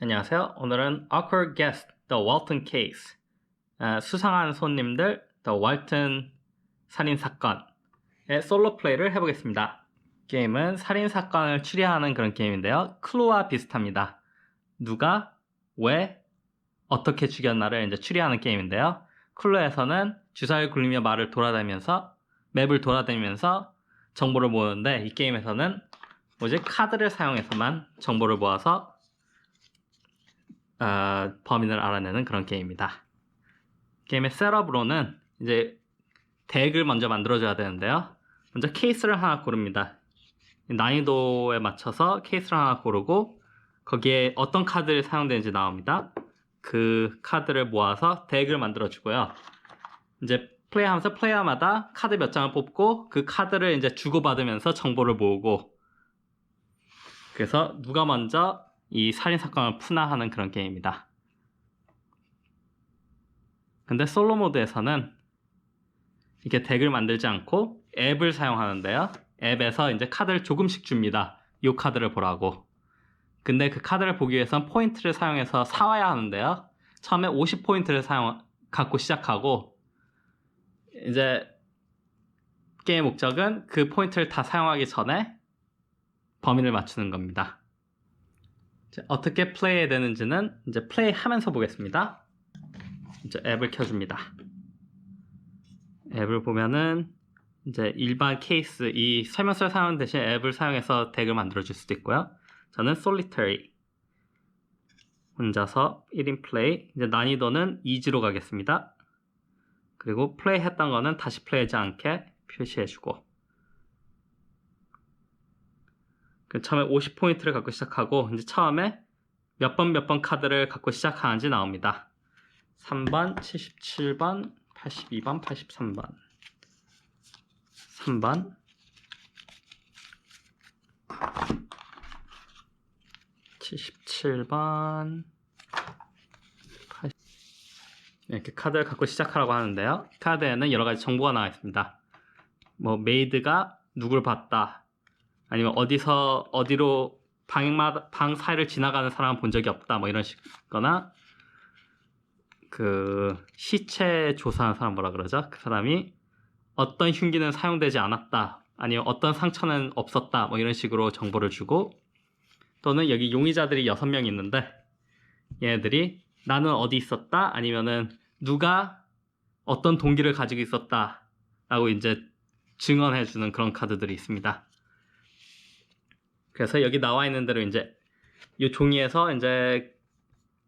안녕하세요. 오늘은 Awkward Guest, The Walton Case, 아, 수상한 손님들, The Walton 살인 사건의 솔로 플레이를 해보겠습니다. 게임은 살인 사건을 추리하는 그런 게임인데요. 클루와 비슷합니다. 누가, 왜, 어떻게 죽였나를 이제 추리하는 게임인데요. 클루에서는 주사를 굴리며 말을 돌아다니면서 맵을 돌아다니면서 정보를 모으는데 이 게임에서는 뭐지 카드를 사용해서만 정보를 모아서 어, 범인을 알아내는 그런 게임입니다. 게임의 셋업으로는 이제 덱을 먼저 만들어줘야 되는데요. 먼저 케이스를 하나 고릅니다. 난이도에 맞춰서 케이스를 하나 고르고 거기에 어떤 카드를 사용되는지 나옵니다. 그 카드를 모아서 덱을 만들어주고요. 이제 플레이하면서 플레이어마다 카드 몇 장을 뽑고 그 카드를 이제 주고받으면서 정보를 모으고 그래서 누가 먼저 이 살인 사건을 푸나 하는 그런 게임입니다. 근데 솔로 모드에서는 이렇게 덱을 만들지 않고 앱을 사용하는데요. 앱에서 이제 카드를 조금씩 줍니다. 이 카드를 보라고. 근데 그 카드를 보기 위해선 포인트를 사용해서 사와야 하는데요. 처음에 50포인트를 사용 갖고 시작하고 이제 게임 목적은 그 포인트를 다 사용하기 전에 범인을 맞추는 겁니다. 어떻게 플레이해야 되는지는 이제 플레이 하면서 보겠습니다. 이제 앱을 켜줍니다. 앱을 보면은 이제 일반 케이스 이 설명서를 사용하는 대신 앱을 사용해서 덱을 만들어 줄 수도 있고요. 저는 솔리터리 혼자서 1인 플레이 이제 난이도는 이지로 가겠습니다. 그리고 플레이 했던 거는 다시 플레이하지 않게 표시해 주고 그 처음에 50포인트를 갖고 시작하고 이제 처음에 몇 번 몇 번 카드를 갖고 시작하는지 나옵니다. 3번, 77번, 82번, 83번 3번 77번 이렇게 카드를 갖고 시작하라고 하는데요. 카드에는 여러 가지 정보가 나와 있습니다. 뭐 메이드가 누굴 봤다. 아니면 어디서 어디로 방마다 방 사이를 지나가는 사람은 본 적이 없다. 뭐 이런 식거나 그 시체 조사하는 사람 뭐라 그러죠? 그 사람이 어떤 흉기는 사용되지 않았다. 아니면 어떤 상처는 없었다. 뭐 이런 식으로 정보를 주고 또는 여기 용의자들이 6명 있는데 얘네들이 나는 어디 있었다 아니면은 누가 어떤 동기를 가지고 있었다 라고 이제 증언해 주는 그런 카드들이 있습니다. 그래서 여기 나와 있는 대로 이제 이 종이에서 이제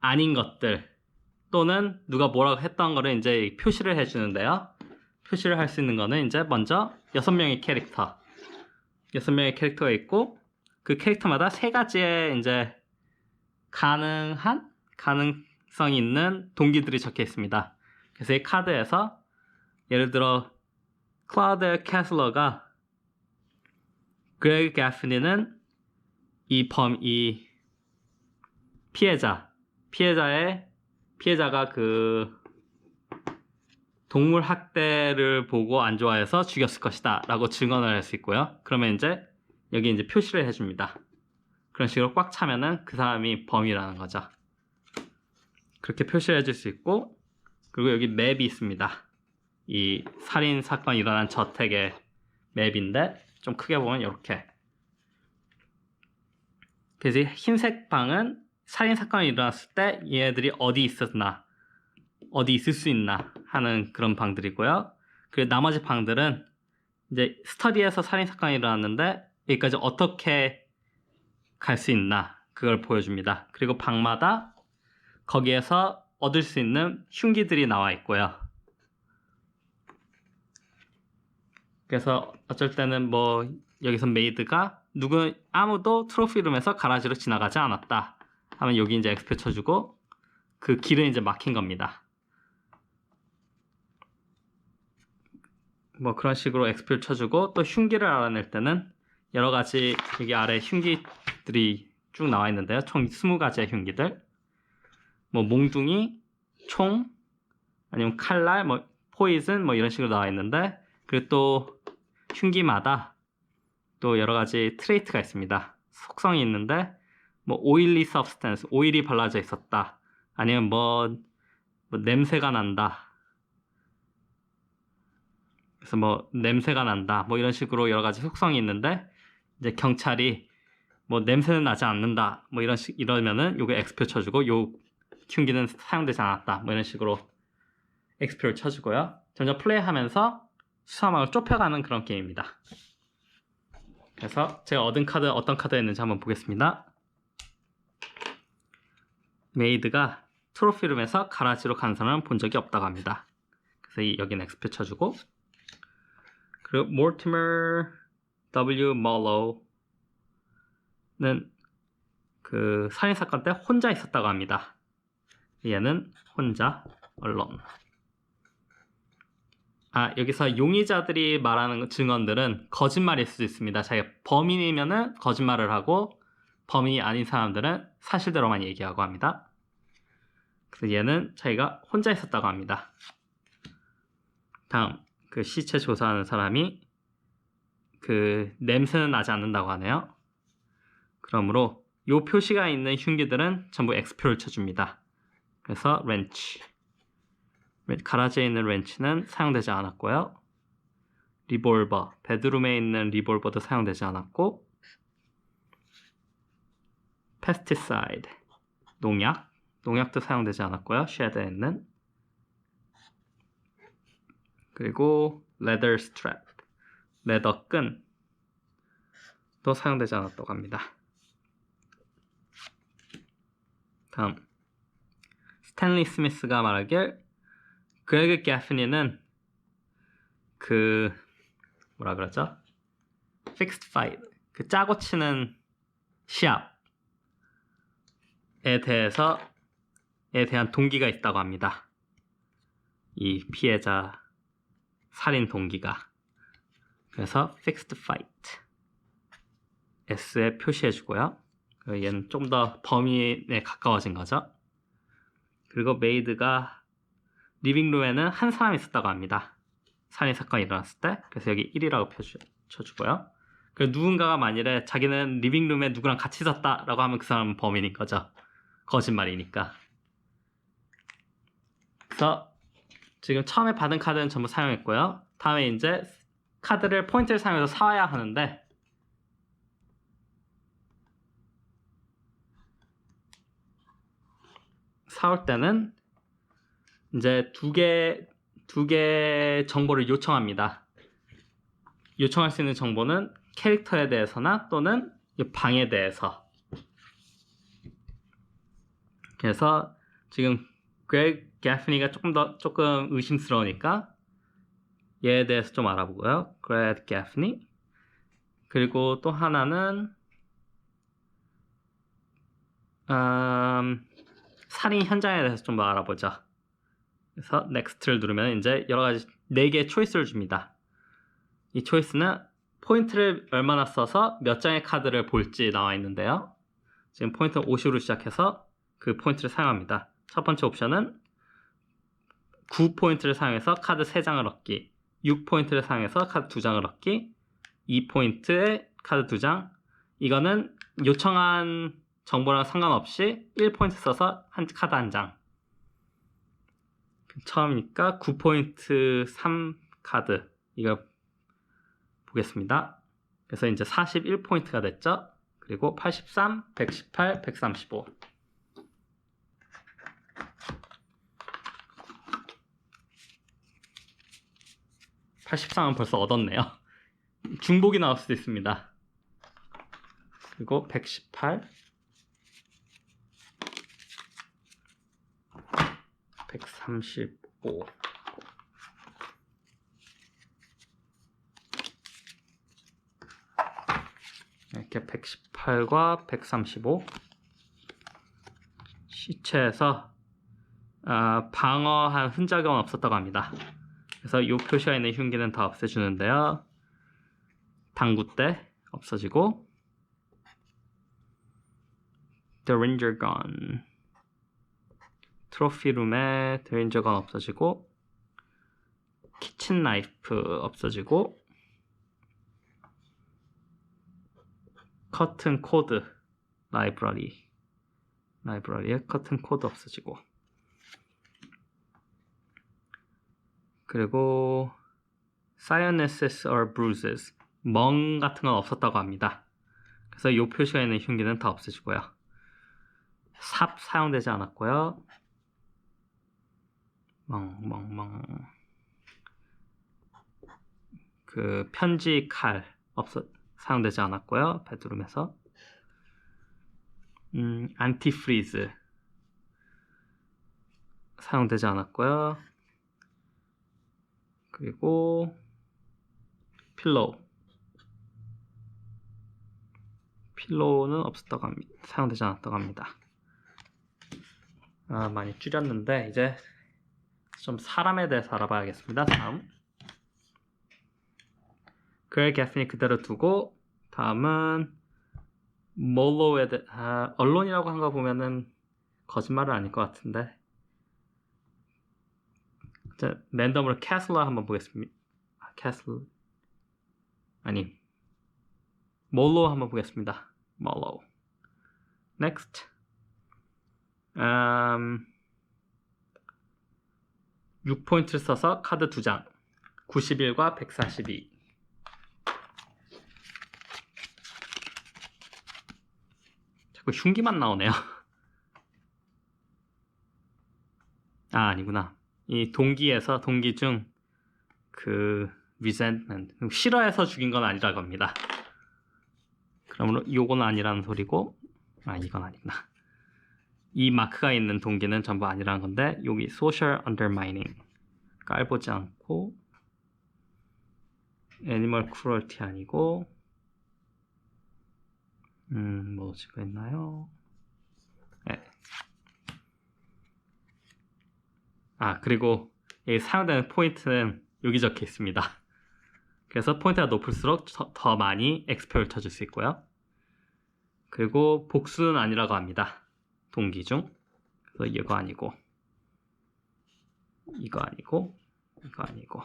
아닌 것들 또는 누가 뭐라고 했던 거를 이제 표시를 해 주는데요. 표시를 할 수 있는 거는 이제 먼저 6명의 캐릭터 6명의 캐릭터가 있고 그 캐릭터마다 세 가지의 이제 가능한 가능성이 있는 동기들이 적혀 있습니다. 그래서 이 카드에서 예를 들어 클라우드 캐슬러가 그레그 가프니는 이 범, 이 피해자, 피해자의 피해자가 그 동물 학대를 보고 안 좋아해서 죽였을 것이다 라고 증언을 할 수 있고요. 그러면 이제 여기 이제 표시를 해줍니다. 그런 식으로 꽉 차면은 그 사람이 범이라는 거죠. 그렇게 표시를 해줄 수 있고 그리고 여기 맵이 있습니다. 이 살인 사건이 일어난 저택의 맵인데 좀 크게 보면 이렇게 그래서 이 흰색 방은 살인 사건이 일어났을 때 얘네들이 어디 있었나 어디 있을 수 있나 하는 그런 방들이고요. 그리고 나머지 방들은 이제 스터디에서 살인 사건이 일어났는데 여기까지 어떻게 갈 수 있나 그걸 보여줍니다. 그리고 방마다 거기에서 얻을 수 있는 흉기들이 나와 있고요. 그래서 어쩔 때는 뭐 여기서 메이드가 누구 아무도 트로피룸에서 가라지로 지나가지 않았다 하면 여기 이제 엑스표 쳐주고 그 길은 이제 막힌 겁니다. 뭐 그런 식으로 엑스표를 쳐주고 또 흉기를 알아낼 때는 여러 가지 여기 아래 흉기들이 쭉 나와 있는데요. 총 20가지의 흉기들. 뭐 몽둥이, 총, 아니면 칼날, 뭐 포이즌 뭐 이런 식으로 나와 있는데 그리고 또 흉기마다 또 여러 가지 트레이트가 있습니다. 속성이 있는데 뭐 oily substance, 오일이 발라져 있었다. 아니면 뭐, 뭐 냄새가 난다. 그래서 뭐 냄새가 난다. 뭐 이런 식으로 여러 가지 속성이 있는데 이제 경찰이 뭐 냄새는 나지 않는다. 뭐 이런 식 이러면은 요거 X표 쳐주고 요 흉기는 사용되지 않았다. 뭐 이런 식으로 X표를 쳐주고요. 점점 플레이하면서 수사막을 좁혀가는 그런 게임입니다. 그래서 제가 얻은 카드 어떤 카드였는지 한번 보겠습니다. 메이드가 트로피룸에서 가라지로 간 사람은 본 적이 없다고 합니다. 그래서 이 여기는 X표 쳐주고 그리고 모티머 W 멀로우는 그 살인 사건 때 혼자 있었다고 합니다. 얘는 혼자 언론. 아 여기서 용의자들이 말하는 증언들은 거짓말일 수도 있습니다. 자기가 범인이면은 거짓말을 하고 범인이 아닌 사람들은 사실대로만 얘기하고 합니다. 그래서 얘는 자기가 혼자 있었다고 합니다. 다음 그 시체 조사하는 사람이 그 냄새는 나지 않는다고 하네요. 그러므로 요 표시가 있는 흉기들은 전부 X표를 쳐줍니다. 그래서 렌치 가라지에 있는 렌치는 사용되지 않았고요. 리볼버 베드룸에 있는 리볼버도 사용되지 않았고 페스티사이드 농약 농약도 사용되지 않았고요. 쉐드에 있는 그리고 leather strap 레더 끈도 사용되지 않았다고 합니다. 다음 스탠리 스미스가 말하길 그레그 게프니는 그 뭐라 그러죠? fixed fight 그 짜고 치는 시합에 대해서 에 대한 동기가 있다고 합니다. 이 피해자 살인 동기가 그래서 fixed fight S에 표시해 주고요. 얘는 좀 더 범위에 가까워진 거죠. 그리고 메이드가 리빙룸에는 한 사람이 있었다고 합니다. 살인 사건이 일어났을 때 그래서 여기 1이라고 표시, 쳐주고요. 그리고 누군가가 만일에 자기는 리빙룸에 누구랑 같이 있었다라고 하면 그 사람은 범인인 거죠. 거짓말이니까. 그래서 지금 처음에 받은 카드는 전부 사용했고요. 다음에 이제 카드를 포인트를 사용해서 사와야 하는데 사올 때는 이제 두 개, 두 개 정보를 요청합니다. 요청할 수 있는 정보는 캐릭터에 대해서나 또는 방에 대해서. 그래서 지금 그레그 게프니가 조금 더 조금 의심스러우니까 얘에 대해서 좀 알아보고요. 그레드 게프니 그리고 또 하나는 음, 살인 현장에 대해서 좀더 알아보자. 그래서 넥스트를 누르면 이제 여러 가지 4개의 초이스를 줍니다. 이 초이스는 포인트를 얼마나 써서 몇 장의 카드를 볼지 나와 있는데요. 지금 포인트 50으로 시작해서 그 포인트를 사용합니다. 첫 번째 옵션은 9포인트를 사용해서 카드 3장을 얻기 6포인트를 사용해서 카드 2장을 얻기 2포인트에 카드 2장 이거는 요청한 정보랑 상관없이 1포인트 써서 한 카드 한 장 처음이니까 9포인트 3카드 이거 보겠습니다 그래서 이제 41포인트가 됐죠 그리고 83, 118, 135 83은 벌써 얻었네요. 중복이 나올 수도 있습니다. 그리고 118 135 이렇게 118과 135 시체에서 어, 방어한 흔적은 없었다고 합니다. 그래서 이 표시가 있는 흉기는 다 없애주는데요. 당구 때 없어지고 Derringer Gun 트로피룸에 Gun 없어지고 키친 나이프 없어지고 커튼 코드 라이브러리 라이브러리에 커튼 코드 없어지고 그리고 cyanidus or bruises 멍 같은 건 없었다고 합니다. 그래서 이 표시가 있는 흉기는 다 없어지고요. 삽 사용되지 않았고요. 멍, 멍, 멍. 그 편지 칼 없어 사용되지 않았고요. 베드룸에서. 음, 안티프리즈 사용되지 않았고요. 그리고 필로우 필로우는 없었다고 합니다. 사용되지 않았다고 합니다. 아, 많이 줄였는데 이제 좀 사람에 대해서 알아봐야겠습니다. 다음 그의 게스니 그대로 두고 다음은 몰로에 대 아, 언론이라고 한 거 보면은 거짓말은 아닐 것 같은데 자, 랜덤으로 캐슬러 한번 보겠습니다. 아, 캐슬 아니 몰로 한번 보겠습니다. 몰로 next 음, 6포인트를 써서 카드 2장 91과 142 자꾸 흉기만 나오네요. 아 아니구나. 이 동기에서 동기 중 그 resentment 싫어해서 죽인 건 아니라고 합니다. 그러므로 요건 아니라는 소리고 아 이건 아니구나. 이 마크가 있는 동기는 전부 아니라는 건데 여기 social undermining 깔보지 않고 animal cruelty 아니고 음 뭐지가 있나요? 네. 아 그리고 이 사용되는 포인트는 여기 적혀 있습니다. 그래서 포인트가 높을수록 더, 더 많이 엑스표를 쳐줄 수 있고요. 그리고 복수는 아니라고 합니다. 동기 중. 그래서 이거 아니고 이거 아니고 이거 아니고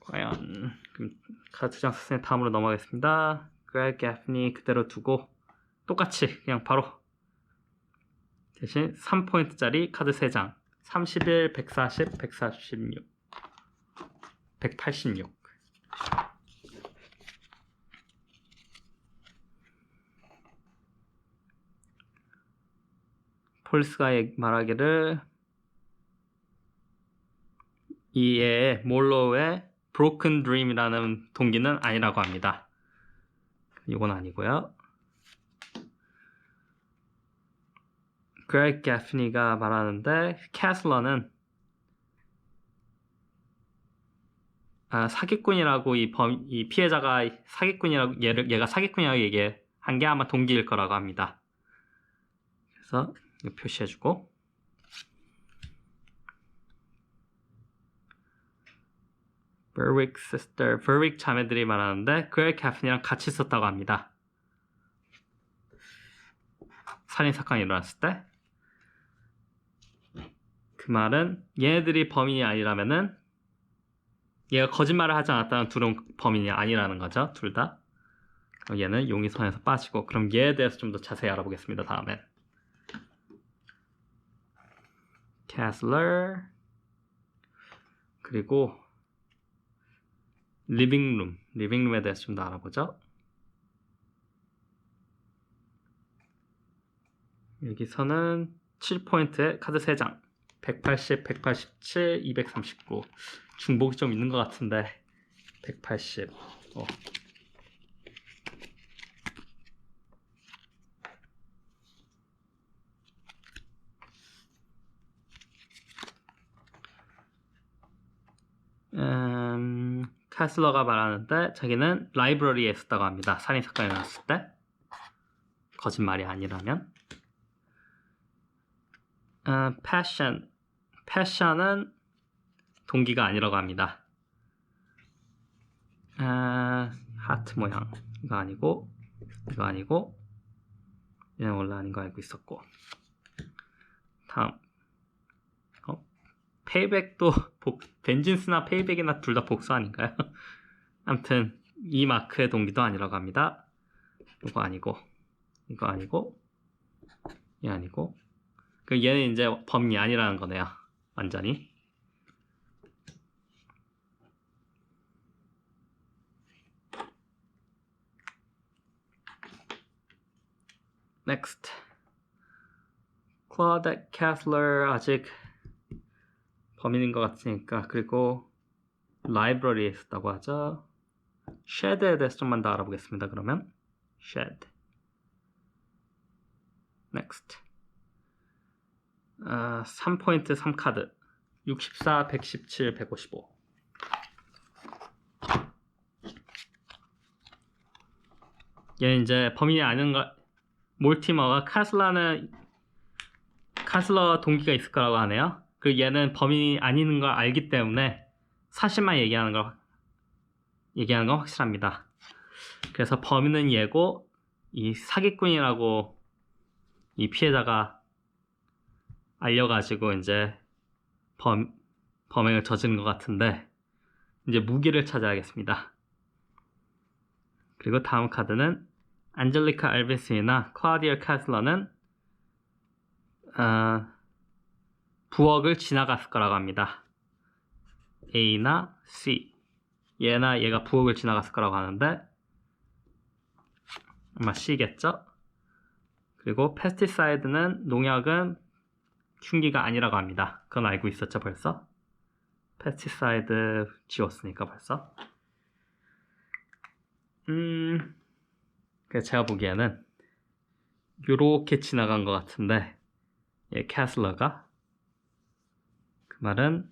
과연 그럼 카드 장 선생 다음으로 넘어가겠습니다. 그레 게프니 그대로 두고 똑같이 그냥 바로 대신 3포인트짜리 카드 3장 31, 140, 146 186 폴스가 말하기를 이에 몰로우의 Broken Dream이라는 동기는 아니라고 합니다. 이건 아니고요. 그레이크 게프니가 말하는데 캐슬러는 아, 사기꾼이라고 이, 범, 이 피해자가 사기꾼이라고 얘를 얘가 사기꾼이라고 얘기한 게 아마 동기일 거라고 합니다. 그래서 표시해주고 버윅 시스터, 버윅 자매들이 말하는데 그레이크 게프니랑 같이 있었다고 합니다. 살인 사건이 일어났을 때 그 말은 얘네들이 범인이 아니라면은 얘가 거짓말을 하지 않았다는 둘은 범인이 아니라는 거죠. 둘 다. 얘는 용의선에서 빠지고 그럼 얘에 대해서 좀 더 자세히 알아보겠습니다. 다음엔. 캐슬러 그리고 리빙룸 리빙룸에 대해서 좀 더 알아보죠. 여기서는 7포인트에 카드 3장. 180, 187, 239 중복이 좀 있는 것 같은데. 180 어. 음, 카슬러가 말하는데 자기는 라이브러리에 있었다고 합니다. 살인 사건이 났을 때 거짓말이 아니라면 어, passion. passion은 동기가 아니라고 합니다. 아, 하트 모양. 이거 아니고, 이거 아니고, 얘는 원래 아닌 거 알고 있었고. 다음. 어, 페이백도 복, 벤진스나 페이백이나 둘 다 복수 아닌가요? 아무튼 이 마크의 동기도 아니라고 합니다. 이거 아니고 이거 아니고 얘 아니고 그 얘는 이제 범위 아니라는 거네요. 완전히. Next. 클라우드 캐슬러 아직 범인인 것 같으니까 그리고 라이브러리에 있었다고 하죠. 쉐드에 대해서 좀만 더 알아보겠습니다. 그러면 shed. Next. 아, 3포인트 3카드 64, 117, 155 얘는 이제 범인이 아닌 거 몰티머가 카슬라는 카슬러 동기가 있을 거라고 하네요. 그리고 얘는 범인이 아닌 걸 알기 때문에 사실만 얘기하는 걸 얘기하는 건 확실합니다. 그래서 범인은 얘고 이 사기꾼이라고 이 피해자가 알려가지고 이제 범 범행을 저지른 것 같은데 이제 무기를 찾아야겠습니다. 그리고 다음 카드는 안젤리카 알베스이나 클라우디어 카슬러는 어, 부엌을 지나갔을 거라고 합니다. A나 C 얘나 얘가 부엌을 지나갔을 거라고 하는데 아마 C겠죠? 그리고 페스티사이드는 농약은 흉기가 아니라고 합니다. 그건 알고 있었죠 벌써? 페스티사이드 지웠으니까 벌써. 음, 그래서 제가 보기에는 요렇게 지나간 것 같은데 예, 캐슬러가 그 말은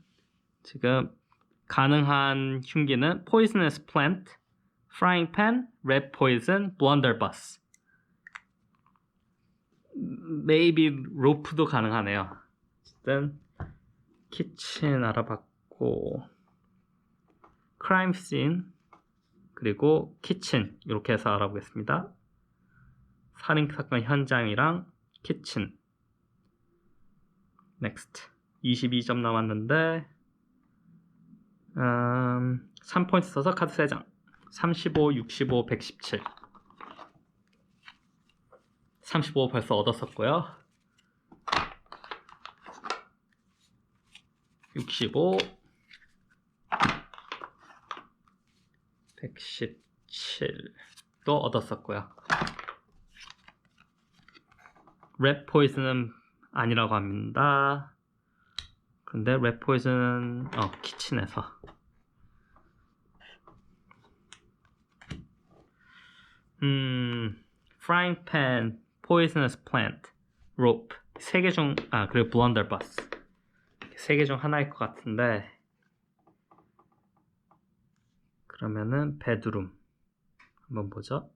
지금 가능한 흉기는 poisonous plant, frying pan, red poison, blunderbuss. maybe 로프도 가능하네요. 어쨌든 키친 알아봤고 crime scene 그리고 키친 이렇게 해서 알아보겠습니다. 살인 사건 현장이랑 키친 next 22점 남았는데 음, 3포인트 써서 카드 3장. 35, 65, 117 35 벌써 얻었었고요. 65 117도 얻었었고요. 랩 포이즌은 아니라고 합니다 근데 랩 포이즌은 어 키친에서. 음 frying pan, poisonous plant, rope. 세개 중 아 그리고 blunderbuss. 세개 중 하나일 것 같은데. 그러면은 베드룸 한번 보죠.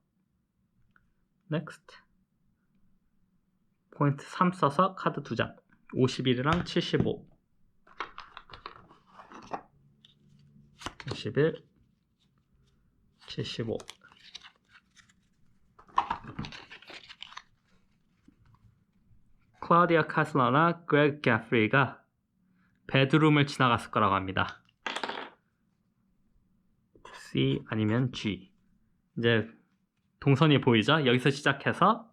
next. 포인트 3 써서 카드 2장. 51이랑 75 51 75 클라우디아 카슬러나 그레그 게프리가 베드룸을 지나갔을 거라고 합니다. C 아니면 G. 이제 동선이 보이죠? 여기서 시작해서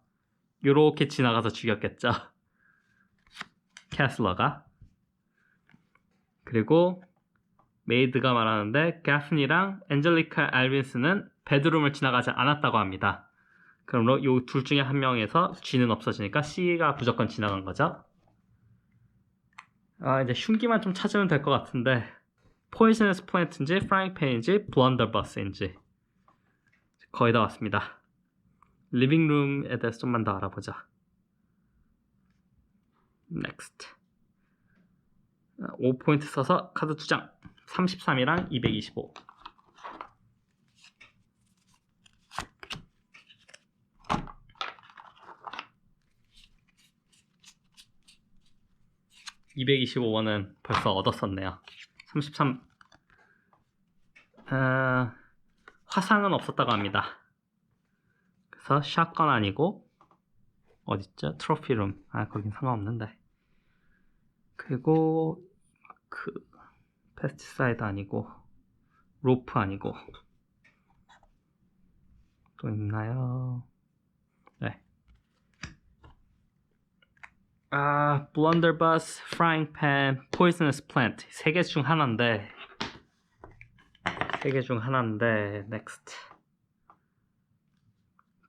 이렇게 지나가서 죽였겠죠. 캐슬러가. 그리고 메이드가 말하는데 가프니랑 엔젤리카 알빈스는 베드룸을 지나가지 않았다고 합니다. 그럼 이 둘 중에 한 명에서 G는 없어지니까 C가 무조건 지나간 거죠. 아 이제 흉기만 좀 찾으면 될 것 같은데 포이즌스 플랜트인지 프라이팬인지 블런더버스인지 거의 다 왔습니다. 리빙룸에 대해서 좀만 더 알아보자. Next. 5포인트 써서 카드 2장 33이랑 225 225원은 벌써 얻었었네요. 33 어, 화상은 없었다고 합니다. 그래서 샷건 아니고 어딨죠? 트로피룸 아 거긴 상관없는데 그리고 그 페스티사이드 아니고 로프 아니고 또 있나요? 네. 아, blunderbuss, frying pan, poisonous plant 세 개 중 하나인데 세 개 중 하나인데 next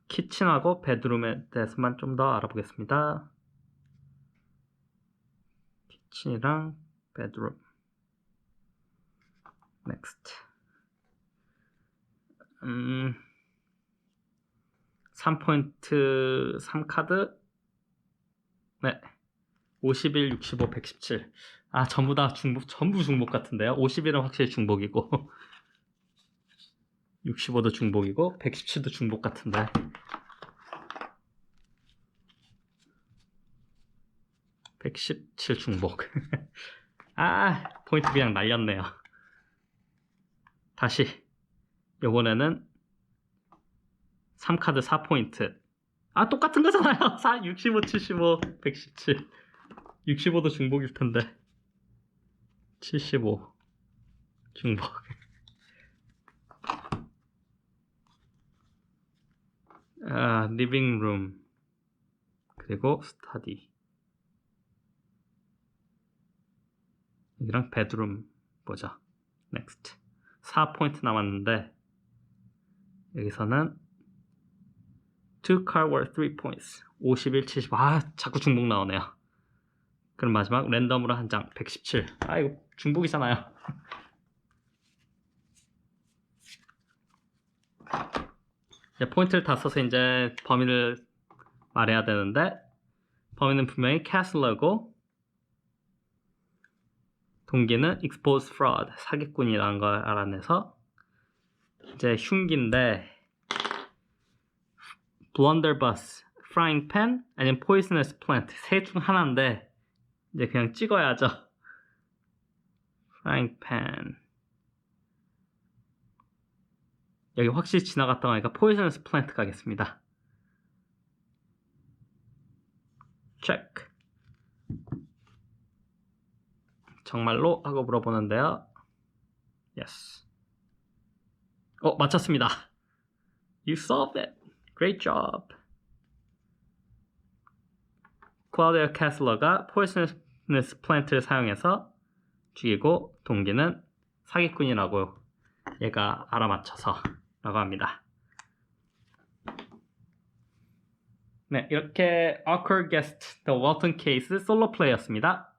키친하고 베드룸에 대해서만 좀 더 알아보겠습니다. 키친이랑 베드룸 next 음 3포인트 3카드 네 51, 65, 117. 아, 전부 다 중복, 전부 중복 같은데요. 51은 확실히 중복이고, 65도 중복이고, 117도 중복 같은데. (117) 중복 아 포인트 그냥 날렸네요 다시. 요번에는 3카드 4포인트. 아 똑같은 거잖아요. 4, 65, 75, 117 65도 중복일 텐데. 75 중복. 아 리빙룸 그리고 스타디 여기랑 베드룸 보자. 넥스트 4포인트 남았는데 여기서는 two car worth 3 points 51, 70. 아 자꾸 중복 나오네요 그럼 마지막 랜덤으로 한 장 117. 아 이거 중복이잖아요. 이제 포인트를 다 써서 이제 범위를 말해야 되는데 범위는 분명히 캐슬러고 동기는 expose fraud 사기꾼이라는 걸 알아내서 이제 흉기인데 blunderbuss, frying pan 아니면 poisonous plant 세 중 하나인데 이제 그냥 찍어야죠. frying pan. 여기 확실히 지나갔다 가니까 poisonous plant 가겠습니다. check. 정말로 하고 물어보는데요. yes. 어, 맞췄습니다. You solved it. Great job. 클라우디아 캐슬러가 포이스너스 플랜트를 사용해서 죽이고 동기는 사기꾼이라고 얘가 알아맞혀서 라고 합니다. 네, 이렇게 Awkward Guest The Walton Case 솔로 플레이였습니다.